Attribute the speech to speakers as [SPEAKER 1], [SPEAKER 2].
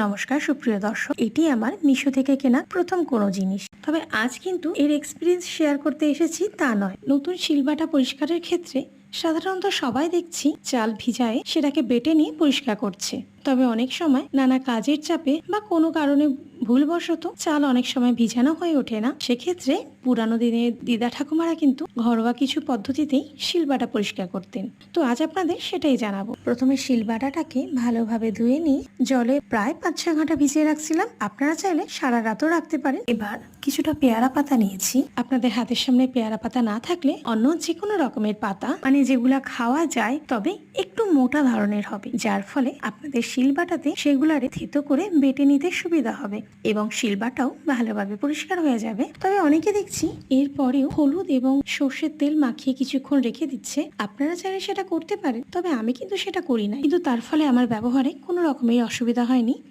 [SPEAKER 1] নমস্কার, সুপ্রিয় দর্শক। এটি আমার মিশো থেকে কেনা প্রথম কোনো জিনিস। তবে আজ কিন্তু এর এক্সপিরিয়েন্স শেয়ার করতে এসেছি তা নয়। নতুন শিলবাটা পরিষ্কারের ক্ষেত্রে সাধারণত সবাই দেখছি চাল ভিজায়ে সেটাকে বেটে নিয়ে পরিষ্কার করছে। তবে অনেক সময় নানা কাজের চাপে বা কোনো কারণে ভুলবশত চাল অনেক সময় ভিজানো হয়ে ওঠে না। সেক্ষেত্রে পুরানো দিনের দিদা ঠাকুমারা কিন্তু ঘরোয়া কিছু পদ্ধতিতেই শিলবাটা পরিষ্কার করতেন। তো আজ আপনাদের সেটাই জানাব। প্রথমে শিলবাটাটাকে ভালোভাবে ধুয়ে নিয়ে জলে প্রায় পাঁচ ছ ঘণ্টা ভিজিয়ে রাখছিলাম। আপনারা চাইলে সারা রাতও রাখতে পারেন। এবার কিছুটা পেয়ারা পাতা নিয়েছি। আপনাদের হাতের সামনে পেয়ারা পাতা না থাকলে অন্য যে কোনো রকমের পাতা মানে যেগুলা খাওয়া যায়, তবে একটু মোটা ধরনের হবে, যার ফলে আপনাদের শিলবাটাতে সেগুলারে থেতো করে বেটে নিতে সুবিধা হবে এবং শিলবাটাও ভালোভাবে পরিষ্কার হয়ে যাবে। তবে অনেকে দেখছি এরপরেও হলুদ এবং সর্ষের তেল মাখিয়ে কিছুক্ষণ রেখে দিচ্ছে। আপনারা চাইলে সেটা করতে পারেন, তবে আমি কিন্তু সেটা করি না কিন্তু তার ফলে আমার ব্যবহারে কোনো রকমের অসুবিধা হয়নি।